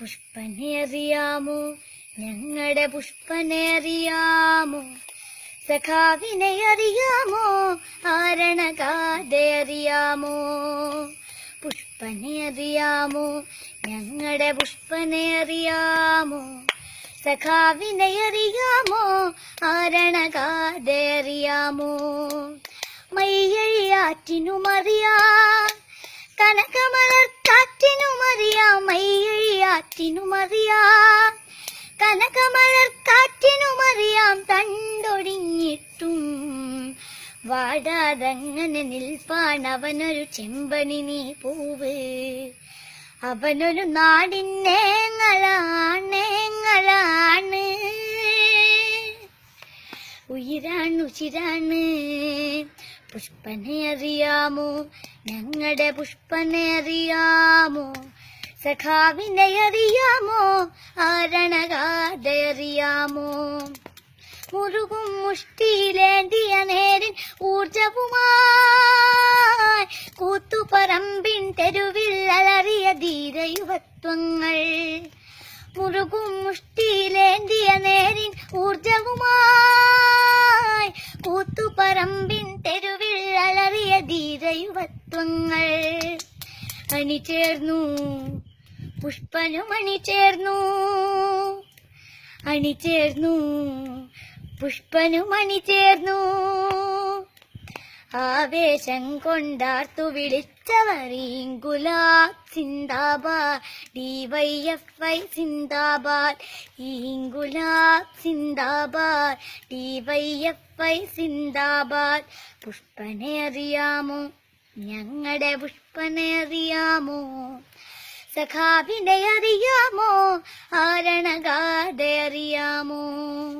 പുഷ്പനെ അറിയാമോ ഞങ്ങളുടെ പുഷ്പനേറിയാമോ? സഖാവിനെ അറിയാമോ ആരണകാതെ അറിയാമോ പുഷ്പനെ അറിയാമോ ഞങ്ങളുടെ പുഷ്പനെ അറിയാമോ സഖാവിനെ അറിയാമോ ആരണകാതെ അറിയാമോ മയ്യഴിയാറ്റിനുമറിയാം കനകമലർക്കാറ്റിനുമറിയാം കനകമലർ കാറ്റിനുമറിയാം തണ്ടൊടിഞ്ഞിട്ടും വാടാതങ്ങനെ നിൽപ്പാൻ അവനൊരു ചെമ്പനി നീ പൂവ്. അവനൊരു നാടിന്നേങ്ങളാണേങ്ങളാണ് ഉയിരാണ് ഉചിരാണ് പുഷ്പനെ അറിയാമോ? ഞങ്ങളുടെ പുഷ്പനെ അറിയാമോ? സഖാവിനെ അറിയാമോ ആരണകാതെ അറിയാമോ മുറുകും മുഷ്ടിയിലേന്തിയ നേരിൻ ഊർജവുമായി കൂത്തുപറമ്പിൻ തെരുവിൽ അലറിയ ധീരയുവത്വങ്ങൾ. മുറുകും മുഷ്ടിയിലേന്തിയ നേരിൻ ഊർജവുമായി കൂത്തുപറമ്പിൻ തെരുവിൽ അലറിയ ധീരയുവത്വങ്ങൾ. അണിചേർന്നു പുഷ്പനും അണിചേർന്നു. അണിചേർന്നു പുഷ്പനും അണിചേർന്നു ആവേശം കൊണ്ടാർത്തു വിളിച്ചവർ ഇങ്കുലാബ് സിന്ദാബാദ് ഡിവൈഎഫ്ഐ സിന്ദാബാദ് വൈ സിന്ദാബാദ് ഡിവൈഎഫ്ഐ സിന്ദാബാദ് പുഷ്പനെ അറിയാമോ ഞങ്ങളുടെ പുഷ്പനെ അറിയാമോ സഖാവിനെ അറിയാമോ? ആരണകാതെ അറിയാമോ?